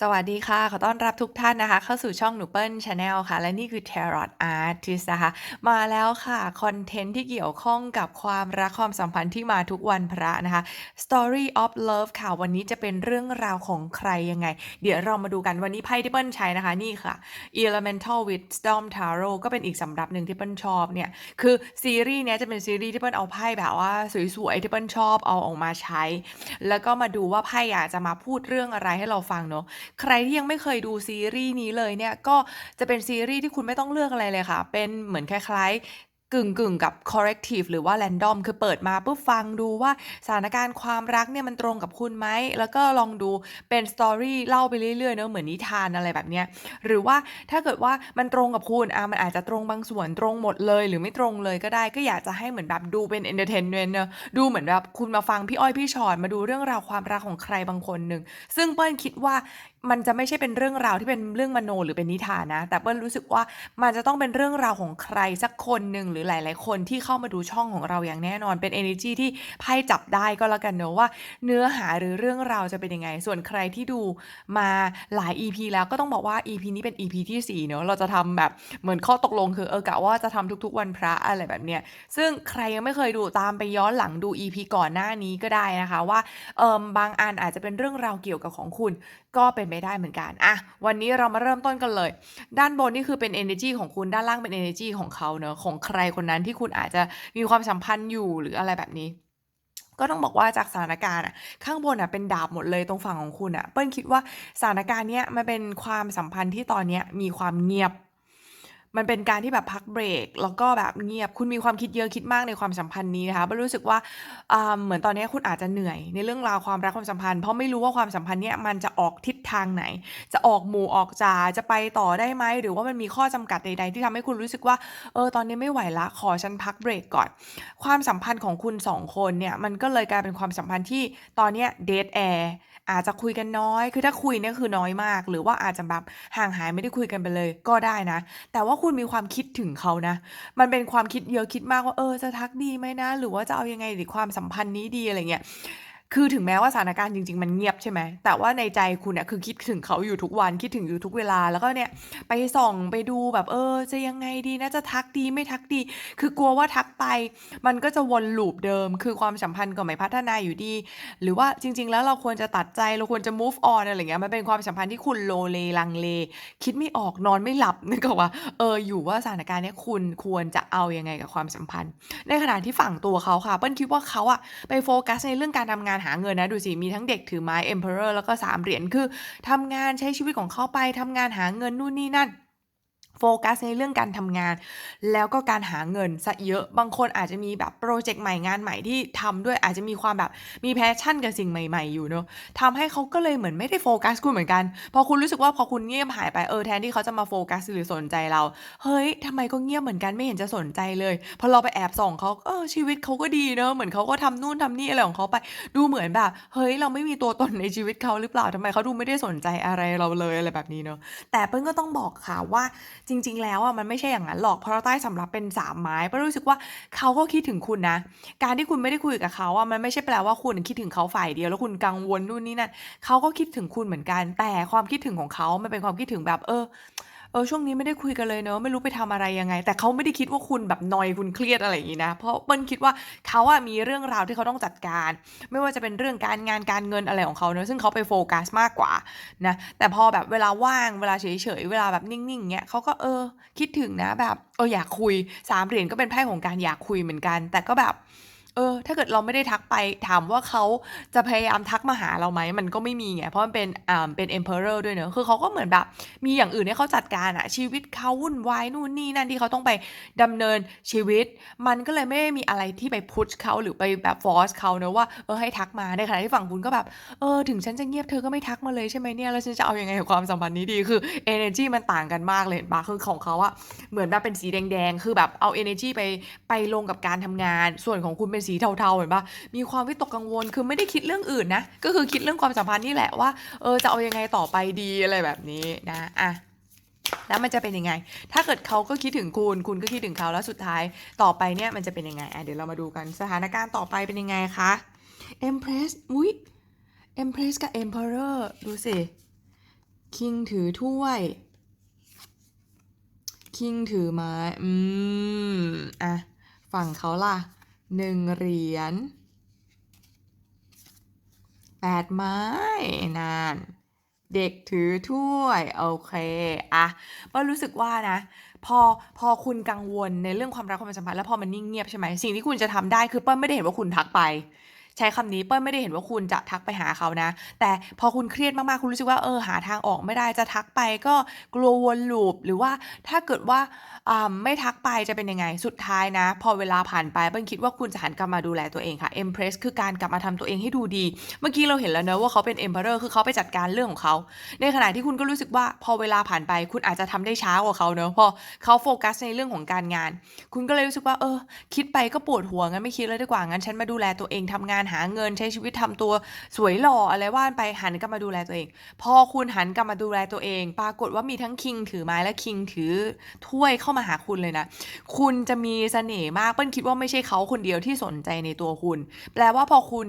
สวัสดีค่ะ ขอต้อนรับทุกท่านนะคะ เข้าสู่ช่องหนูเปิ้ลชาแนลค่ะ และนี่คือ Tarot Artist นะคะ มาแล้วค่ะ คอนเทนต์ที่เกี่ยวข้องกับความรักความสัมพันธ์ที่มาทุกวันพระนะคะ Story of Love ค่ะ วันนี้จะเป็นเรื่องราวของใครยังไง เดี๋ยวเรามาดูกันวันนี้ไพ่ที่เปิ้ลใช้นะคะ นี่ค่ะ Elemental Wisdom Tarot ก็เป็นอีกสำรับหนึ่งที่เปิ้ลชอบเนี่ย คือซีรีส์เนี้ยจะเป็นซีรีส์ที่เปิ้ลเอาไพ่แบบว่าสวยๆที่เปิ้ลชอบเอาออกมาใช้ แล้วก็มาดูว่าไพ่อยากจะมาพูดเรื่องอะไรให้เราฟังเนาะใครที่ยังไม่เคยดูซีรีส์นี้เลยเนี่ย ก็จะเป็นซีรีส์ที่คุณไม่ต้องเลือกอะไรเลยค่ะ เป็นเหมือนคล้ายๆกึ่งกึ่งกับ corrective หรือว่า random คือเปิดมาปุ๊บฟังดูว่าสถานการณ์ความรักเนี่ยมันตรงกับคุณไหม แล้วก็ลองดูเป็นสตอรี่เล่าไปเรื่อยๆเนอะเหมือนนิทานอะไรแบบเนี้ย หรือว่าถ้าเกิดว่ามันตรงกับคุณอะมันอาจจะตรงบางส่วนตรงหมดเลย หรือไม่ตรงเลยก็ได้ก็อยากจะให้เหมือนแบบดูเป็น entertainment เนอะดูเหมือนแบบคุณมาฟังพี่อ้อยพี่ชอตมาดูเรื่องราวความรักของใครบางคนหนึ่งซึ่งเปิ้ลคิดว่า มันจะไม่ใช่เป็นเรื่องราวที่เป็นเรื่องมโนหรือเป็นนิทานนะ แต่เปิ้ลรู้สึกว่ามันจะต้องเป็นเรื่องราวของใครสักคนหนึ่งหรือหลาย ๆ คนที่เข้ามาดูช่องของเราอย่างแน่นอนเป็น energy ที่ไพ่จับได้ก็แล้วกันเนอะว่า เนื้อหาหรือเรื่องราวจะเป็นยังไง ส่วนใครที่ดูมาหลาย EP แล้วก็ต้องบอกว่า EP นี้เป็น EP ที่4เนอะเราจะทำแบบเหมือนข้อตกลงคือเออกะว่าจะทำทุก ๆ วันพระอะไรแบบเนี้ยซึ่งใครยังไม่เคยดูตามไปย้อนหลังดู EP ก่อนหน้านี้ก็ได้นะคะว่าเอิมบางอันอาจจะเป็นเรื่องราวเกี่ยวกับของคุณ ก็เป็นไปได้เหมือนกันอะวันนี้เรามาเริ่มต้นกันเลย ด้านบนนี่คือเป็น energy ของคุณด้านล่างเป็น energy ของเขาเนอะของใครคนนั้นที่คุณอาจจะมีความสัมพันธ์อยู่หรืออะไรแบบนี้ก็ต้องบอกว่าจากสถานการณ์อะข้างบนอะเป็นดาบหมดเลยตรงฝั่งของคุณอะเปิ้ลคิดว่าสถานการณ์เนี้ยมันเป็นความสัมพันธ์ที่ตอนเนี้ยมีความเงียบ มันเป็นการที่แบบพักเบรก แล้วก็แบบเงียบ คุณมีความคิดเยอะคิดมากในความสัมพันธ์นี้นะคะเปิ้ลรู้สึกว่าอ่าเหมือนตอนนี้คุณอาจจะเหนื่อยในเรื่องราวความรักความสัมพันธ์ เพราะไม่รู้ว่าความสัมพันธ์เนี้ยมันจะออกทิศทางไหน จะออกหมู่ออกจาจะไปต่อได้ไหม หรือว่ามันมีข้อจำกัดใด ๆ ที่ทำให้คุณรู้สึกว่า เออ ตอนนี้ไม่ไหวละ ขอฉันพักเบรกก่อน ความสัมพันธ์ของคุณสองคนเนี่ย มันก็เลยกลายเป็นความสัมพันธ์ที่ตอนเนี้ยเดทแอร์ อาจจะคุยกันน้อย คือถ้าคุยเนี่ยคือน้อยมาก หรือว่าอาจจะแบบห่างหายไม่ได้คุยกันไปเลยก็ได้นะ แต่ว่าคุณมีความคิดถึงเขานะ มันเป็นความคิดเยอะคิดมากว่าเออจะทักดีไหมนะ หรือว่าจะเอายังไงดีความสัมพันธ์นี้ดีอะไรเงี้ย คือถึงแม้ว่าสถานการณ์จริง ๆ มันเงียบใช่ไหม แต่ว่าในใจคุณเนี่ยคือคิดถึงเขาอยู่ทุกวันคิดถึงอยู่ทุกเวลา แล้วก็เนี่ยไปส่องไปดูแบบเออ จะยังไงดีนะจะทักดีไม่ทักดี คือกลัวว่าทักไป มันก็จะวนลูปเดิม คือความสัมพันธ์ก็ไม่พัฒนาอยู่ดี หรือว่าจริง ๆ แล้วเราควรจะตัดใจเราควรจะ move on อะไรเงี้ยมันเป็นความสัมพันธ์ที่คุณโลเลลังเล คิดไม่ออกนอนไม่หลับนึกออกว่าเอออยู่ว่าสถานการณ์เนี้ยคุณควรจะเอายังไงกับความสัมพันธ์ ในขณะที่ฝั่งตัวเขาค่ะเปิ้ลคิดว่าเขาอะไปโฟกัสในเรื่องการทำงานหาเงินนะดูสิ มีทั้งเด็กถือไม้ Emperor แล้วก็สามเหรียญคือทำงานใช้ชีวิตของเขาไปทำงานหาเงินนู่นนี่นั่น โฟกัสในเรื่องการทำงาน แล้วก็การหาเงินซะเยอะบางคนอาจจะมีแบบโปรเจกต์ใหม่งานใหม่ที่ทำด้วยอาจจะมีความแบบมีแพชชั่นกับสิ่งใหม่ ๆ อยู่เนอะทำให้เขาก็เลยเหมือนไม่ได้โฟกัสคุณเหมือนกัน พอคุณรู้สึกว่าพอคุณเงียบหายไปเออแทนที่เขาจะมาโฟกัสหรือสนใจเรา เฮ้ยทำไมก็เงียบเหมือนกันไม่เห็นจะสนใจเลย พอเราไปแอบส่องเขาเออชีวิตเขาก็ดีเนอะเหมือนเขาก็ทำนู่นทำนี่อะไรของเขาไป ดูเหมือนแบบเฮ้ยเราไม่มีตัวตนในชีวิตเขาหรือเปล่าทำไมเขาดูไม่ได้สนใจอะไรเราเลยอะไรแบบนี้เนอะแต่เปิ้ลก็ต้องบอกค่ะว่าจริง ๆ แล้วอะมันไม่ใช่อย่างนั้นหรอก เพราะเราใต้สำรับเป็นสามไม้เพราะรู้สึกว่าเขาก็คิดถึงคุณนะ การที่คุณไม่ได้คุยกับเขาอะมันไม่ใช่แปลว่าคุณคิดถึงเขาฝ่ายเดียว แล้วคุณกังวลนู่นนี่นั่นเขาก็คิดถึงคุณเหมือนกัน แต่ความคิดถึงของเขามันเป็นความคิดถึงแบบเออ เออช่วงนี้ไม่ได้คุยกันเลยเนอะไม่รู้ไปทำอะไรยังไง แต่เขาไม่ได้คิดว่าคุณแบบนอยคุณเครียดอะไรอย่างนี้นะ เพราะเปิ้ลคิดว่าเขาอะมีเรื่องราวที่เขาต้องจัดการ ไม่ว่าจะเป็นเรื่องการงานการเงินอะไรของเขาเนอะซึ่งเขาไปโฟกัสมากกว่านะแต่พอแบบเวลาว่างเวลาเฉยๆเวลาแบบนิ่งๆเงี้ยเขาก็เออคิดถึงนะแบบเอออยากคุยสามเหรียญก็เป็นไพ่ของการอยากคุยเหมือนกัน แต่ก็แบบ เออ ถ้าเกิดเราไม่ได้ทักไป ถามว่าเขาจะพยายามทักมาหาเราไหม มันก็ไม่มีไง เพราะมันเป็น อ่า เป็น emperor ด้วยเนอะ คือเขาก็เหมือนแบบ มีอย่างอื่นให้เขาจัดการอะชีวิตเขาวุ่นวายนู่นนี่นั่นที่เขาต้องไปดำเนินชีวิต มันก็เลยไม่ได้มีอะไรที่ไปพุชเขาหรือไปแบบ force เขาเนอะว่า เออ ให้ทักมา ในขณะที่ฝั่งคุณก็แบบ เออ ถึงฉันจะเงียบเธอก็ไม่ทักมาเลยใช่ไหมเนี่ย แล้วฉันจะเอายังไงกับความสัมพันธ์นี้ดี คือ energy มันต่างกันมากเลยเห็นปะคือของเขาอะเหมือนแบบเป็นสีแดงๆ คือแบบเอา energy ไป ไปลงกับการทำงาน ส่วนของคุณเป็นสีเทาๆเห็นปะมีความวิตกกังวลคือไม่ได้คิดเรื่องอื่นนะ ก็คือคิดเรื่องความสัมพันธ์นี่แหละว่าเออจะเอายังไงต่อไปดีอะไรแบบนี้นะอะแล้วมันจะเป็นยังไง ถ้าเกิดเขาก็คิดถึงคุณ คุณก็คิดถึงเขาแล้วสุดท้ายต่อไปเนี่ยมันจะเป็นยังไงอะเดี๋ยวเรามาดูกันสถานการณ์ต่อไปเป็นยังไงคะ Empress อุ้ย Empress กับ Emperor ดูสิคิงถือถ้วยคิงถือไม้ อืม อะ ฝั่งเขาล่ะ หนึ่งเหรียญแปดไม้นานเด็กถือถ้วยโอเคอะเปิ้ลรู้สึกว่านะ พอพอคุณกังวลในเรื่องความรักความสัมพันธ์แล้วพอมันนิ่งเงียบใช่ไหมสิ่งที่คุณจะทำได้คือเปิ้ลไม่ได้เห็นว่าคุณทักไป ใช้คำนี้เปิ้ลไม่ได้เห็นว่าคุณจะทักไปหาเขานะ แต่พอคุณเครียดมากๆ คุณรู้สึกว่าเออหาทางออกไม่ได้จะทักไปก็กลัววนลูปหรือว่าถ้าเกิดว่าไม่ทักไปจะเป็นยังไงสุดท้ายนะ พอเวลาผ่านไปเปิ้ลคิดว่าคุณจะหันกลับมาดูแลตัวเองค่ะ Empress คือการกลับมาทำตัวเองให้ดูดี เมื่อกี้เราเห็นแล้วเนอะว่าเขาเป็น Emperor คือเขาไปจัดการเรื่องของเขา ในขณะที่คุณก็รู้สึกว่าพอเวลาผ่านไปคุณอาจจะทำได้ช้ากว่าเขาเนอะพอเขาโฟกัสในเรื่องของการงาน คุณก็เลยรู้สึกว่าเออ คิดไปก็ปวดหัวงั้นไม่คิดเลยดีกว่างั้นฉันมาดูแลตัวเองทำงานหาเงินใช้ชีวิตทำตัวสวยหล่ออะไรว่านไปหันกลับมาดูแลตัวเอง พอคุณหันกลับมาดูแลตัวเอง ปรากฏว่ามีทั้งคิงถือไม้และคิงถือถ้วยเข้ามาหาคุณเลยนะ คุณจะมีเสน่ห์มากเปิ้ลคิดว่าไม่ใช่เขาคนเดียวที่สนใจในตัวคุณ แปลว่าพอคุณ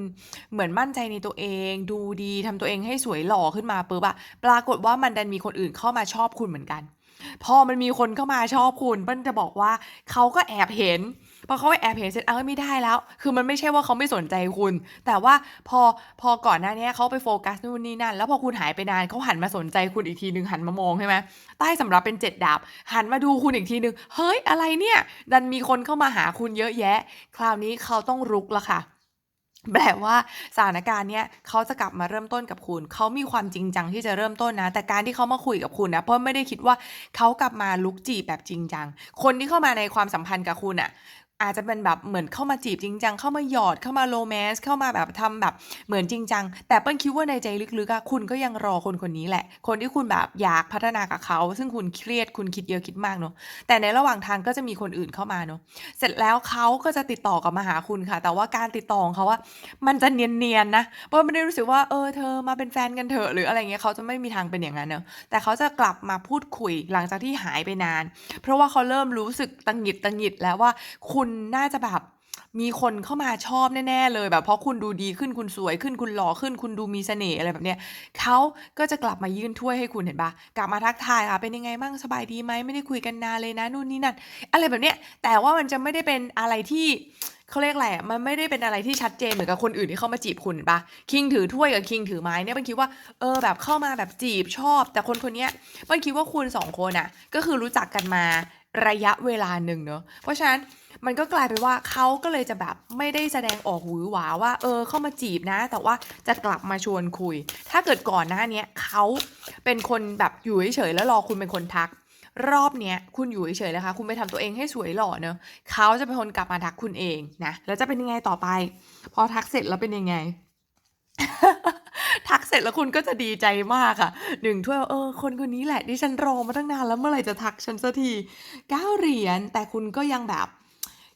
เหมือนมั่นใจในตัวเอง ดูดีทำตัวเองให้สวยหล่อขึ้นมาปุ๊บอะปรากฏว่ามันดันมีคนอื่นเข้ามาชอบคุณเหมือนกัน พอมันมีคนเข้ามาชอบคุณเปิ้ลจะบอกว่าเขาก็แอบเห็น พอเขาแอบเห็นเสร็จเอ้าไม่ได้แล้ว คือมันไม่ใช่ว่าเขาไม่สนใจคุณ แต่ว่าพอพอก่อนหน้านี้เขาไปโฟกัสนู่นนี่นั่น แล้วพอคุณหายไปนานเขาหันมาสนใจคุณอีกทีนึงหันมามองใช่ไหมใต้สำรับเป็นเจ็ดดาบ หันมาดูคุณอีกทีนึงเฮ้ยอะไรเนี่ยดันมีคนเข้ามาหาคุณเยอะแยะ คราวนี้เขาต้องรุกละค่ะแปลว่าสถานการณ์เนี้ยเขาจะกลับมาเริ่มต้นกับคุณ เขามีความจริงจังที่จะเริ่มต้นนะ แต่การที่เขามาคุยกับคุณนะเพราะไม่ได้คิดว่าเขากลับมาลุกจีบแบบจริงจัง คนที่เข้ามาในความสัมพันธ์กับคุณอะ อาจจะเป็นแบบเหมือนเข้ามาจีบจริงจังเข้ามาหยอดเข้ามาโรแมนต์เข้ามาแบบทำแบบเหมือนจริงจังแต่เปิ้ลคิดว่าในใจลึกๆอะคุณก็ยังรอคนคนนี้แหละ คนที่คุณแบบอยากพัฒนากับเขา ซึ่งคุณเครียดคุณคิดเยอะคิดมากเนาะแต่ในระหว่างทางก็จะมีคนอื่นเข้ามาเนาะเสร็จแล้วเขาก็จะติดต่อกับมาหาคุณค่ะ แต่ว่าการติดต่อของเขาอะมันจะเนียนๆนะเพราะไม่ได้รู้สึกว่าเออเธอมาเป็นแฟนกันเถอะหรืออะไรเงี้ยเขาจะไม่มีทางเป็นอย่างนั้นเนาะแต่เขาจะกลับมาพูดคุยหลังจากที่หายไปนาน เพราะว่าเขาเริ่มรู้สึกตังหิดตังหิดแล้วว่าคุณน่าจะแบบมีคนเข้ามาชอบแน่ๆเลยแบบเพราะคุณดูดีขึ้นคุณสวยขึ้นคุณหล่อขึ้น คุณดูมีเสน่ห์อะไรแบบเนี้ยเขาก็จะกลับมายื่นถ้วยให้คุณเห็นปะกลับมาทักทายค่ะเป็นยังไงบ้างสบายดีไหมไม่ได้คุยกันนานเลยนะนู่นนี่นั่นอะไรแบบเนี้ยแต่ว่ามันจะไม่ได้เป็นอะไรที่เขาเรียกอะไรมันไม่ได้เป็นอะไรที่ชัดเจนเหมือนกับคนอื่นที่เข้ามาจีบคุณเห็นปะคิงถือถ้วยกับคิงถือไม้เนี่ยมันคิดว่าเออแบบเข้ามาแบบจีบชอบ แต่คนคนเนี้ยมันคิดว่าคุณสองคนอะก็คือรู้จักกันมา ระยะเวลาหนึ่งเนอะเพราะฉะนั้นมันก็กลายเป็นว่าเขาก็เลยจะแบบไม่ได้แสดงออกหวือหวาว่า เออเข้ามาจีบนะ แต่ว่าจะกลับมาชวนคุย ถ้าเกิดก่อนหน้านี้เขาเป็นคนแบบอยู่เฉยๆแล้วรอคุณเป็นคนทัก รอบเนี้ยคุณอยู่เฉยๆเลยค่ะคุณไปทำตัวเองให้สวยหล่อเนอะเขาจะเป็นคนกลับมาทักคุณเองนะแล้วจะเป็นยังไงต่อไป พอทักเสร็จแล้วเป็นยังไง ทักเสร็จแล้วคุณก็จะดีใจมากค่ะหนึ่งถ้วยว่าเออ คนคนนี้แหละที่ฉันรอมาตั้งนานแล้วเมื่อไหร่จะทักฉันสักทีเก้าเหรียญแต่คุณก็ยังแบบ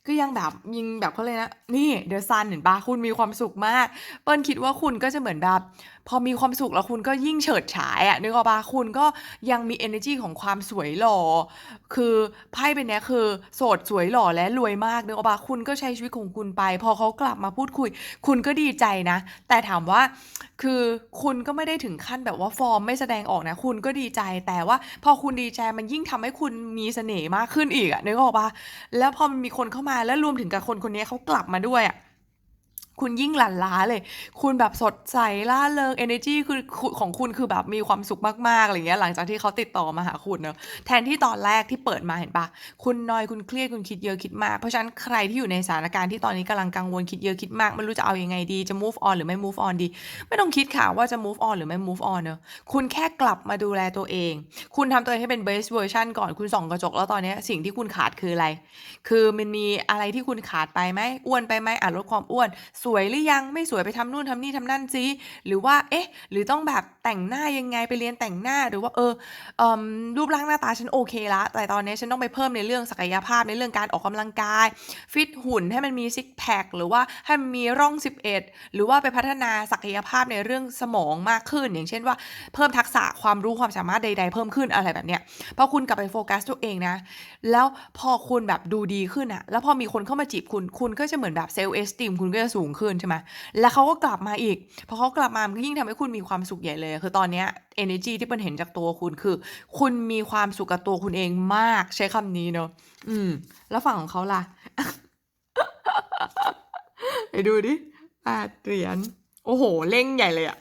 ก็ยังแบบยิงแบบเขาเลยนะ นี่เดอะซันเห็นปะคุณมีความสุขมาก เปิ้ลคิดว่าคุณก็จะเหมือนแบบพอมีความสุขแล้วคุณก็ยิ่งเฉิดฉายอะนึกออกปะคุณก็ยังมี energy ของความสวยหล่อ คือไพ่เป็นเนี้ยคือโสดสวยหล่อและรวยมากนึกออกปะคุณก็ใช้ชีวิตของคุณไป พอเขากลับมาพูดคุย คุณก็ดีใจนะ แต่ถามว่าคือคุณก็ไม่ได้ถึงขั้นแบบว่าฟอร์มไม่แสดงออกนะ คุณก็ดีใจแต่ว่า พอคุณดีใจมันยิ่งทำให้คุณมีเสน่ห์มากขึ้นอีกอะนึกออกปะแล้วพอมันมีคนเข้ามาแล้วรวมถึงกับคนคนนี้เขากลับมาด้วยอะ คุณยิ่งหลั่นล้าเลย คุณแบบสดใสล่าเริง energy คือของคุณคือแบบมีความสุขมากๆอะไรเงี้ยหลังจากที่เขาติดต่อมาหาคุณเนอะแทนที่ตอนแรกที่เปิดมาเห็นปะคุณนอยคุณเครียดคุณคิดเยอะคิดมาก เพราะฉะนั้นใครที่อยู่ในสถานการณ์ที่ตอนนี้กำลังกังวลคิดเยอะคิดมากไม่รู้จะเอายังไงดีจะ move on หรือไม่ move on ดี ไม่ต้องคิดค่ะว่าจะ move on หรือไม่ move on เนอะคุณแค่กลับมาดูแลตัวเอง คุณทำตัวเองให้เป็น best version ก่อนคุณส่องกระจกแล้วตอนนี้สิ่งที่คุณขาดคืออะไร คือมันมีอะไรที่คุณขาดไปไหมอ้วนไปไหมอะลดความอ้วนสวยหรือยังไม่สวยไปทำนู่นทำนี่ทำนั่นซิหรือว่าเอ๊ะ หรือต้องแบบแต่งหน้ายังไงไปเรียนแต่งหน้าหรือว่าเออเอมรูปร่างหน้าตาฉันโอเคละแต่ตอนนี้ฉันต้องไปเพิ่มในเรื่องศักยภาพในเรื่องการออกกำลังกาย ฟิตหุ่นให้มันมีซิกแพคหรือว่าให้มันมีร่อง 11 หรือว่าไปพัฒนาศักยภาพในเรื่องสมองมากขึ้น อย่างเช่นว่าเพิ่มทักษะความรู้ความสามารถใด ๆ เพิ่มขึ้นอะไรแบบเนี้ยพอคุณกลับไปโฟกัสตัวเองนะ แล้วพอคุณแบบดูดีขึ้นอะแล้วพอมีคนเข้ามาจีบคุณคุณก็จะเหมือนแบบเซลล์เอสติมคุณก็จะสูงขึ้นใช่ไหมแล้วเขาก็กลับมาอีกพอเขากลับมามันก็ยิ่งทำให้คุณมีความสุขใหญ่เลย คือตอนเนี้ย energy ที่เปิ้ลเห็นจากตัวคุณคือ คุณมีความสุขกับตัวคุณเองมากใช้คำนี้เนอะอืม แล้วฝั่งของเขาล่ะไปดูดิแปดเหรียญโอ้โห เล่งใหญ่เลยอะ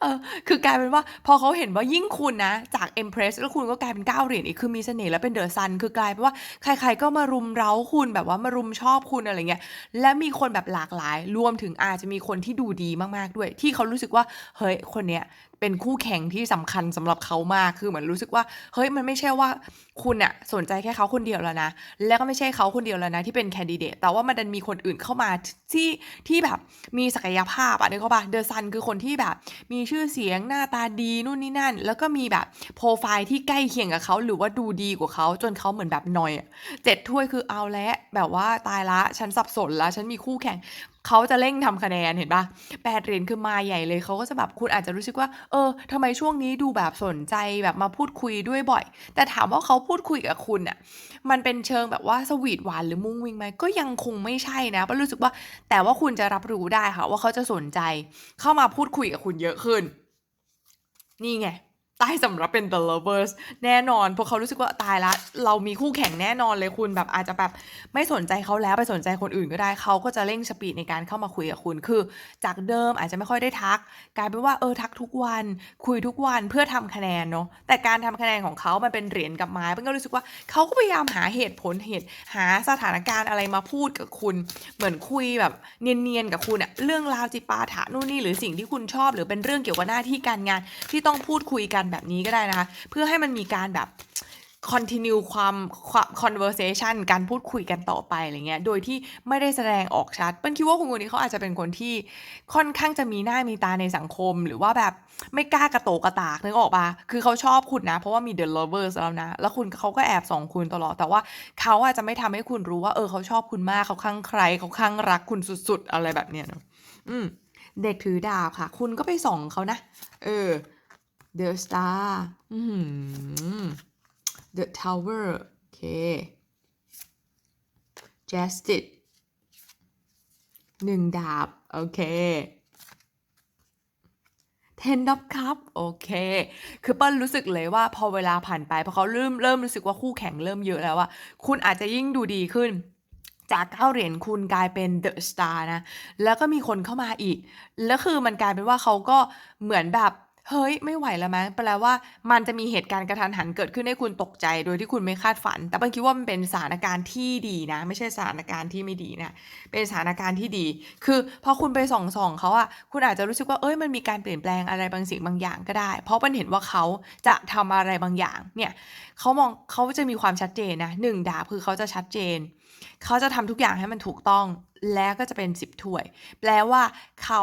เออคือกลายเป็นว่าพอเขาเห็นว่ายิ่งคุณนะ จาก Empress แล้วคุณก็กลายเป็นก้าเหรียญอีกคือมีเสน่ห์และเป็นเดอะซันคือกลายเป็นว่าใครๆก็มารุมเร้าคุณแบบว่ามารุมชอบคุณอะไรเงี้ยและมีคนแบบหลากหลาย รวมถึงอาจจะมีคนที่ดูดีมากๆด้วย ที่เขารู้สึกว่าเฮ้ยคนเนี้ย เป็นคู่แข่งที่สำคัญสำหรับเขามาก คือเหมือนรู้สึกว่า เฮ้ย มันไม่ใช่ว่าคุณอะสนใจแค่เขาคนเดียวแล้วนะ แล้วก็ไม่ใช่เขาคนเดียวแล้วนะที่เป็นแคนดิเดต แต่ว่ามันดันมีคนอื่นเข้ามาที่ที่แบบมีศักยภาพอะนึกเข้าปะเดอะซันคือคนที่แบบ มีชื่อเสียงหน้าตาดีนู่นนี่นั่น แล้วก็มีแบบโปรไฟล์ที่ใกล้เคียงกับเขาหรือว่าดูดีกว่าเขาจนเขาเหมือนแบบนอยเจ็ดถ้วยคือเอาแล้วแบบว่าตายละ ฉันสับสนละ ฉันมีคู่แข่งเขาจะเร่งทำคะแนนเห็นปะแปดเหรียญคือมาใหญ่เลยเขาก็จะแบบคุณอาจจะรู้สึกว่า เออทำไมช่วงนี้ดูแบบสนใจแบบมาพูดคุยด้วยบ่อย แต่ถามว่าเขาพูดคุยกับคุณอะมันเป็นเชิงแบบว่าสวีทหวานหรือมุ้งวิงไหมก็ยังคงไม่ใช่นะเพราะรู้สึกว่าแต่ว่าคุณจะรับรู้ได้ค่ะว่าเขาจะสนใจ เข้ามาพูดคุยกับคุณเยอะขึ้น นี่ไง ตายสำหรับเป็น the lovers แน่นอนเพราะเขารู้สึกว่าตายละ เรามีคู่แข่งแน่นอนเลยคุณแบบอาจจะแบบไม่สนใจเขาแล้วไปสนใจคนอื่นก็ได้เขาก็จะเร่งสปีดในการเข้ามาคุยกับคุณคือ จากเดิมอาจจะไม่ค่อยได้ทัก กลายเป็นว่าเออทักทุกวัน คุยทุกวันเพื่อทำคะแนนเนาะแต่การทำคะแนนของเขามันเป็นเหรียญกับไม้เป็นก็รู้สึกว่าเขาก็พยายามหาเหตุผลเหตุ หาสถานการณ์อะไรมาพูดกับคุณ เหมือนคุยแบบเนียนๆกับคุณอะเรื่องราวจิปาถะนู่นนี่หรือสิ่งที่คุณชอบ หรือเป็นเรื่องเกี่ยวกับหน้าที่การงานที่ต้องพูดคุยกันแบบนี้ก็ได้นะคะ เพื่อให้มันมีการแบบ continue ความความ conversation การพูดคุยกันต่อไปอะไรเงี้ย โดยที่ไม่ได้แสดงออกชัด เปิ้ลคิดว่าคุณคนนี้เขาอาจจะเป็นคนที่ค่อนข้างจะมีหน้ามีตาในสังคม หรือว่าแบบไม่กล้ากระโตกกระตากนึกออกปะคือเขาชอบคุณนะ เพราะว่ามี the lovers แล้วนะ แล้วคุณเขาก็แอบส่องคุณตลอด แต่ว่าเขาอาจจะไม่ทำให้คุณรู้ว่า เออเขาชอบคุณมากเขาข้างใครเขาข้างรักคุณสุด ๆ อะไรแบบเนี้ยเนะอืมเด็กถือดาบค่ะ คุณก็ไปส่องเขานะ เออ The Star อืม The Tower โอเค Justice หนึ่งดาบ โอเค Ten of Cup โอเค คือเปิ้ลรู้สึกเลยว่าพอเวลาผ่านไปพอเขาเริ่มเริ่มรู้สึกว่าคู่แข่งเริ่มเยอะแล้วว่าคุณอาจจะยิ่งดูดีขึ้นจากเก้าเหรียญคุณกลายเป็นเดอะสตาร์นะ แล้วก็มีคนเข้ามาอีก แล้วคือมันกลายเป็นว่าเขาก็เหมือนแบบ เฮ้ย ไม่ไหวแล้วมั้ยแปลว่ามันจะมีเหตุการณ์กระทันหันเกิดขึ้นให้คุณตกใจโดยที่คุณไม่คาดฝัน แต่เปิ้ลคิดว่ามันเป็นสถานการณ์ที่ดีนะ ไม่ใช่สถานการณ์ที่ไม่ดีนะ เป็นสถานการณ์ที่ดี คือพอคุณไปส่องส่องเขาอะคุณอาจจะรู้สึกว่า เอ้ย มันมีการเปลี่ยนแปลงอะไรบางสิ่งบางอย่างก็ได้ เพราะมันเห็นว่าเขาจะทำอะไรบางอย่าง เนี่ยเขามองเขาจะมีความชัดเจนนะหนึ่งดาบคือเขาจะชัดเจน เขาจะทำทุกอย่างให้มันถูกต้อง แล้วก็จะเป็นสิบถ้วย แปลว่าเขา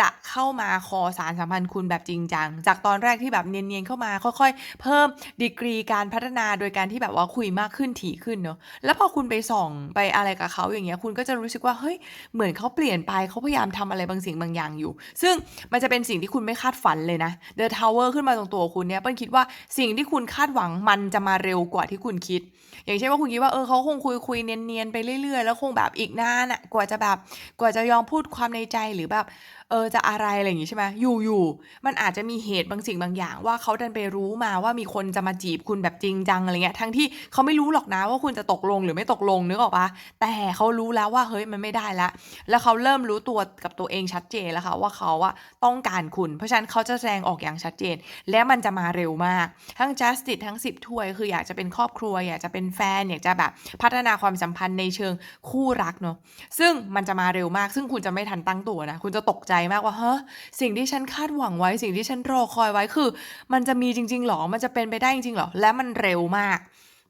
จะเข้ามาคอสารสัมพันธ์คุณแบบจริงจัง จากตอนแรกที่แบบเนียนๆเข้ามาค่อยๆ เพิ่มดีกรีการพัฒนาโดยการที่แบบว่าคุยมากขึ้นถี่ขึ้นเนอะแล้วพอคุณไปส่องไปอะไรกับเขาอย่างเงี้ยคุณก็จะรู้สึกว่าเฮ้ยเหมือนเขาเปลี่ยนไปเขาพยายามทำอะไรบางสิ่งบางอย่างอยู่ ซึ่งมันจะเป็นสิ่งที่คุณไม่คาดฝันเลยนะ The Tower ขึ้นมาตรงตัวคุณเนี่ยเปิ้ลคิดว่าสิ่งที่คุณคาดหวังมันจะมาเร็วกว่าที่คุณคิด อย่างเช่นว่าคุณคิดว่าเออเขาคงคุยคุยเนียนๆไปเรื่อยๆ แล้วคงแบบอีกนานอะกว่าจะแบบกว่าจะยอมพูดความในใจหรือแบบ ออจะอะไรอะไรอย่างงี้ใช่ไหมอยู่อยู่มันอาจจะมีเหตุบางสิ่งบางอย่าง ว่าเขาดันไปรู้มาว่ามีคนจะมาจีบคุณแบบจริงจังอะไรเงี้ยทั้งที่เขาไม่รู้หรอกนะว่าคุณจะตกลงหรือไม่ตกลงนึกออกปะแต่เขารู้แล้วว่าเฮ้ยมันไม่ได้ละ แล้วเขาเริ่มรู้ตัวกับตัวเองชัดเจนแล้วค่ะว่าเขาอะต้องการคุณ เพราะฉะนั้นเขาจะแสดงออกอย่างชัดเจน และมันจะมาเร็วมาก ทั้ง justice ทั้ง 10 ถ้วย คืออยากจะเป็นครอบครัว อยากจะเป็นแฟน อยากจะแบบพัฒนาความสัมพันธ์ในเชิงคู่รักเนาะซึ่งมันจะมาเร็วมาก ซึ่งคุณจะไม่ทันตั้งตัวนะ คุณจะตกใจมากว่าเฮ้สิ่งที่ฉันคาดหวังไว้ สิ่งที่ฉันรอคอยไว้คือ มันจะมีจริง ๆหรอ มันจะเป็นไปได้จริงๆหรอ และมันเร็วมาก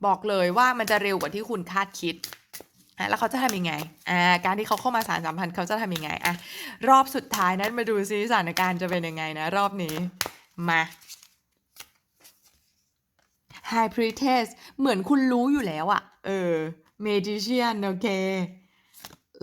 บอกเลยว่ามันจะเร็วกว่าที่คุณคาดคิดอะแล้วเขาจะทำยังไง อ่า การที่เขาเข้ามาสารสัมพันธ์เขาจะทำยังไง อะ รอบสุดท้ายนั้นมาดูซิสถานการณ์จะเป็นยังไงนะ รอบนี้ มา High Priestess เหมือนคุณรู้อยู่แล้วอะเออ Magician โอเค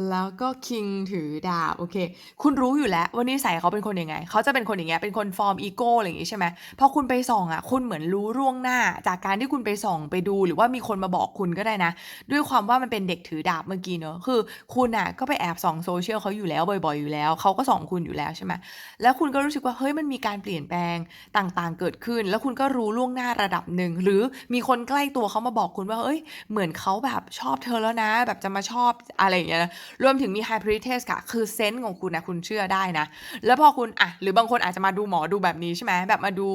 แล้วก็ King ถือดาบ โอเค คุณรู้อยู่แล้วว่านิสัยเขาเป็นคนยังไง เขาจะเป็นคนอย่างเงี้ยเป็นคนฟอร์มอีโก้อะไรอย่างงี้ใช่ไหมพอคุณไปส่องอะ คุณเหมือนรู้ล่วงหน้า จากการที่คุณไปส่องไปดูหรือว่ามีคนมาบอกคุณก็ได้นะ ด้วยความว่ามันเป็นเด็กถือดาบเมื่อกี้เนาะคือ คุณน่ะก็ไปแอบส่อง social เขาอยู่แล้วบ่อย ๆ อยู่แล้วเขาก็ส่องคุณอยู่แล้วใช่ไหมแล้วคุณก็รู้สึกว่าเฮ้ยมันมีการเปลี่ยนแปลงต่างๆ เกิดขึ้น แล้วคุณก็รู้ล่วงหน้าระดับหนึ่งหรือมีคนใกล้ตัวเขามาบอกคุณว่าเฮ้ยเหมือนเขาแบบชอบเธอแล้วนะ แบบจะมาชอบอะไรอย่างเงี้ยรวมถึงมี High Priestess ค่ะ คือเซนส์ของคุณนะคุณเชื่อได้นะ แล้วพอคุณอะหรือบางคนอาจจะมาดูหมอดูแบบนี้ใช่ไหมแบบมาดู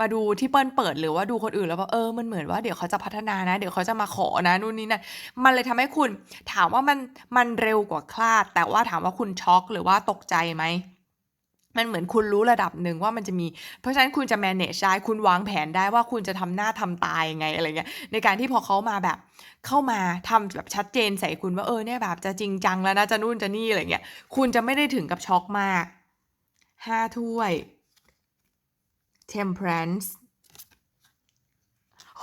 มาดูที่เปิ้ลเปิดหรือว่าดูคนอื่นแล้วว่าเออมันเหมือนว่าเดี๋ยวเขาจะพัฒนานะ เดี๋ยวเขาจะมาขอนะนู่นนี่นั่นมันเลยทำให้คุณถามว่ามันมันเร็วกว่าคลาด แต่ว่าถามว่าคุณช็อกหรือว่าตกใจไหม มันเหมือนคุณรู้ระดับหนึ่งว่ามันจะมี เพราะฉะนั้นคุณจะ manage ได้คุณวางแผนได้ว่าคุณจะทำหน้าทำตายังไงอะไรเงี้ยในการที่พอเขามาแบบ เข้ามาทำแบบชัดเจนใส่คุณว่าเออเนี่ยแบบจะจริงจังแล้วนะจะนู่นจะนี่อะไรเงี้ยคุณจะไม่ได้ถึงกับช็อกมาก5ถ้วย Temperance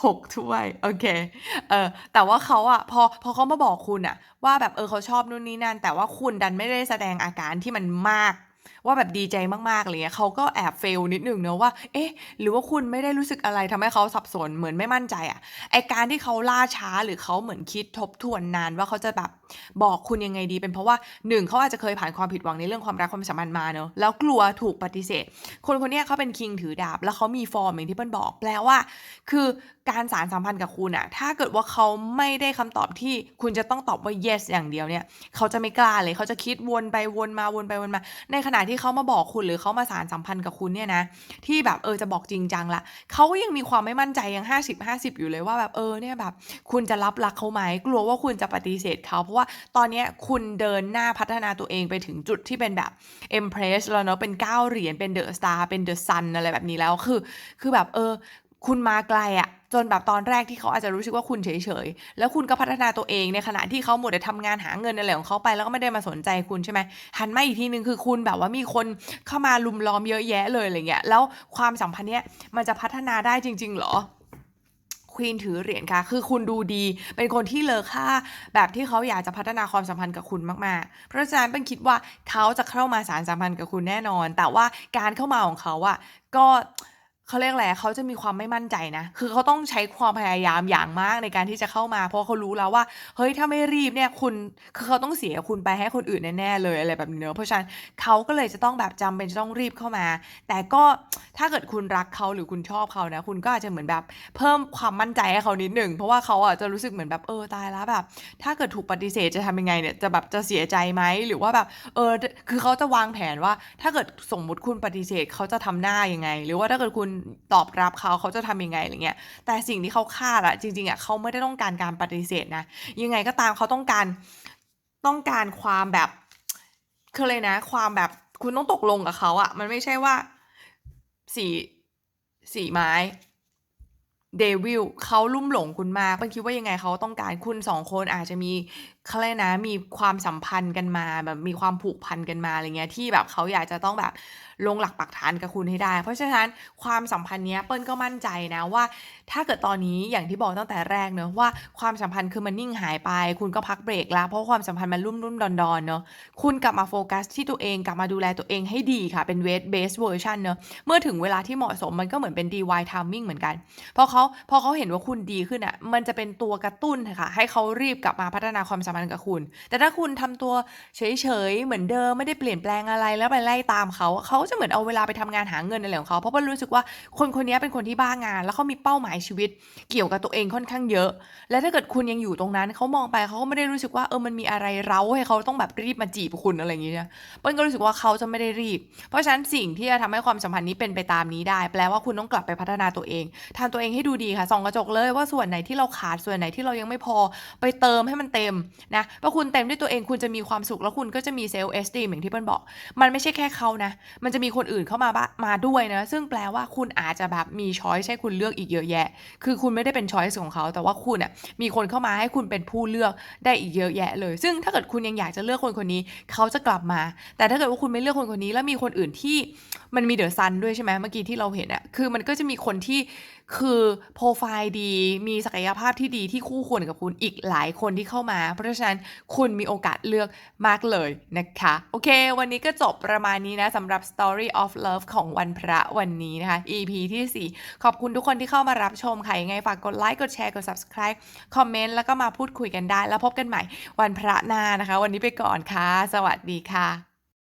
6ถ้วยโอเค เออแต่ว่าเขาอะพอพอเขามาบอกคุณน่ะว่าแบบเออเขาชอบนู่นนี่นั่น แต่ว่าคุณดันไม่ได้แสดงอาการที่มันมากว่าแบบดีใจมากๆอะไรเงี้ยเขาก็แอบ fail นิดหนึ่งเนะว่า เอ๊ะ หรือว่าคุณไม่ได้รู้สึกอะไรทำให้เขาสับสนเหมือนไม่มั่นใจอะไอการที่เขาล่าช้าหรือเขาเหมือนคิดทบทวนนานว่าเขาจะแบบบอกคุณยังไงดี เป็นเพราะว่า1เขาอาจจะเคยผ่านความผิดหวังในเรื่องความรักความสัมพันธ์มาเนาะแล้วกลัวถูกปฏิเสธ คนคนนี้เขาเป็น King ถือดาบ แล้วเขามีฟอร์มอย่างที่เปิ้ลบอกแปลว่า คือการสานสัมพันธ์กับคุณน่ะถ้าเกิดว่าเขาไม่ได้คำตอบที่คุณจะต้องตอบว่า yes อย่างเดียวเนี่ยเขาจะไม่กล้าเลยเขาจะคิดวนไปวนมาวนไปวนมา ในขณะที่ที่เขามาบอกคุณหรือเขามาสารสัมพันธ์กับคุณเนี่ยนะที่แบบเออจะบอกจริงจังละเขาก็ยังมีความไม่มั่นใจยัง 50-50 อยู่เลยว่าแบบเออเนี่ยแบบ คุณจะรับรักเขาไหมกลัวว่าคุณจะปฏิเสธเขาเพราะว่าตอนนี้คุณเดินหน้าพัฒนาตัวเองไปถึงจุดที่เป็นแบบ Empress แล้วเนาะเป็น9เหรียญเป็น The Star เป็น The Sun อะไรแบบนี้แล้วคือ คือแบบเออ คุณมาไกลอะจนแบบตอนแรกที่เขาอาจจะรู้สึกว่าคุณเฉยๆ แล้วคุณก็พัฒนาตัวเองในขณะที่เขาหมัวแต่ทำงานหาเงินอะไรของเขาไปแล้วก็ไม่ได้มาสนใจคุณใช่ไหมหันมาอีกทีหนึ่งคือคุณแบบว่ามีคนเข้ามารุมล้อมเยอะแยะเลยอะไรเงี้ย แล้วความสัมพันธ์เนี้ยมันจะพัฒนาได้จริง ๆ หรอ Queen ถือเหรียญค่ะ คือคุณดูดี เป็นคนที่เลอค่า แบบที่เขาอยากจะพัฒนาความสัมพันธ์กับคุณมากๆ เพราะฉะนั้นเปิ้ลคิดว่าเขาจะเข้ามาสานสัมพันธ์กับคุณแน่นอน แต่ว่าการเข้ามาของเขาอะก็ เขาเรียกอะไรเขาจะมีความไม่มั่นใจนะ คือเขาต้องใช้ความพยายามอย่างมากในการที่จะเข้ามา เพราะเขารู้แล้วว่า เฮ้ย ถ้าไม่รีบเนี่ย คุณ คือเขาต้องเสียคุณไปให้คนอื่นแน่ๆเลยอะไรแบบนี้เนาะเพราะฉะนั้นเขาก็เลยจะต้องแบบจำเป็นจะต้องรีบเข้ามา แต่ก็ถ้าเกิดคุณรักเขาหรือคุณชอบเขานะ คุณก็อาจจะเหมือนแบบเพิ่มความมั่นใจให้เขานิดหนึ่ง เพราะว่าเขาอะจะรู้สึกเหมือนแบบเออตายแล้วแบบ ถ้าเกิดถูกปฏิเสธจะทำยังไงเนี่ย จะแบบจะเสียใจไหมหรือว่าแบบเออ คือเขาจะวางแผนว่า ถ้าเกิดสมมุติคุณปฏิเสธเขาจะทำหน้ายังไง หรือว่าถ้าเกิดคุณตอบรับเขาเขาจะทำยังไงอะไรเงี้ย แต่สิ่งที่เขาคาดอะจริงๆอะเขาไม่ได้ต้องการการปฏิเสธนะ ยังไงก็ตามเขาต้องการต้องการความแบบคืออะไรนะ ความแบบคุณต้องตกลงกับเขาอะมันไม่ใช่ว่า4 4ไม้ Devil เขาลุ่มหลงคุณมากเปิ้ลคิดว่ายังไงเขาต้องการคุณ2คนอาจจะมีเขาเรียนะมีความสัมพันธ์กันมาแบบมีความผูกพันกันมาอะไรเงี้ยที่แบบเขาอยากจะต้องแบบ ลงหลักปักฐานกับคุณให้ได้ เพราะฉะนั้นความสัมพันธ์เนี้ยเปิ้ลก็มั่นใจนะว่า ถ้าเกิดตอนนี้อย่างที่บอกตั้งแต่แรกเนาะว่าความสัมพันธ์คือมันนิ่งหายไป คุณก็พักเบรกแล้วเพราะความสัมพันธ์มันรุ่มๆดอนๆเนาะคุณกลับมาโฟกัสที่ตัวเองกลับมาดูแลตัวเองให้ดีค่ะเป็น Weight Based Version เนาะเมื่อถึงเวลาที่เหมาะสมมันก็เหมือนเป็น Divine Timing เหมือนกันพอเขาพอเขาเห็นว่าคุณดีขึ้นน่ะมันจะเป็นตัวกระตุ้นค่ะให้เขารีบกลับมาพัฒนาความสัมพันธ์กับคุณ แต่ถ้าคุณทำตัวเฉยๆเหมือนเดิมไม่ได้เปลี่ยนแปลงอะไรแล้วไปไล่ตามเขาเขาจะเหมือนเอาเวลาไปทำงานหาเงินอะไรของเขาเพราะเปิ้ลรู้สึกว่าคนคนนี้เป็นคนที่บ้างาน แล้วเขามีเป้าหมายชีวิตเกี่ยวกับตัวเองค่อนข้างเยอะ แล้วถ้าเกิดคุณยังอยู่ตรงนั้นเขามองไปเขาก็ไม่ได้รู้สึกว่าเออมันมีอะไรเร้าให้เขาต้องแบบรีบมาจีบคุณอะไรอย่างงี้นะเปิ้ลก็รู้สึกว่าเขาจะไม่ได้รีบ เพราะฉะนั้นสิ่งที่จะทำให้ความสัมพันธ์นี้เป็นไปตามนี้ได้ แปลว่าคุณต้องกลับไปพัฒนาตัวเองทำตัวเองให้ดูดีค่ะส่องกระจกเลยว่าส่วนไหนที่เราขาดส่วนไหนที่เรายังไม่พอไปเติมให้มันเต็มนะพอคุณเต็มด้วยตัวเองคุณจะมีความสุขแล้วคุณก็จะมี Self Esteem อย่างที่เปิ้ลบอก มันไม่ใช่แค่เขานะมันจะมีคนอื่นเข้ามาบมาด้วยนะ ซึ่งแปลว่าคุณอาจจะแบบมีช้อยให้คุณเลือกอีกเยอะแยะ คือคุณไม่ได้เป็นช้อยซ์ของเขา แต่ว่าคุณน่ะมีคนเข้ามาให้คุณเป็นผู้เลือกได้อีกเยอะแยะเลย ซึ่งถ้าเกิดคุณยังอยากจะเลือกคนคนนี้ เขาจะกลับมา แต่ถ้าเกิดว่าคุณไม่เลือกคนคนนี้แล้วมีคนอื่นที่มันมี The Sun ด้วยใช่ไหมเมื่อกี้ที่เราเห็นอะคือมันก็จะมีคนที่คือโพรไฟล์ดี มีศักยภาพที่ดีที่คู่ควรกับคุณอีกหลายคนที่เข้ามา เพราะฉะนั้นคุณมีโอกาสเลือกมากเลยนะคะ โอเค วันนี้ก็จบประมาณนี้นะสำหรับ Story of Love ของวันพระวันนี้นะคะ EP ที่ 4 ขอบคุณทุกคนที่เข้ามารับชมค่ะยังไงฝากกดไลค์กดแชร์กด subscribe คอมเมนต์แล้วก็มาพูดคุยกันได้ แล้วพบกันใหม่วันพระหน้านะคะ วันนี้ไปก่อนค่ะ สวัสดีค่ะ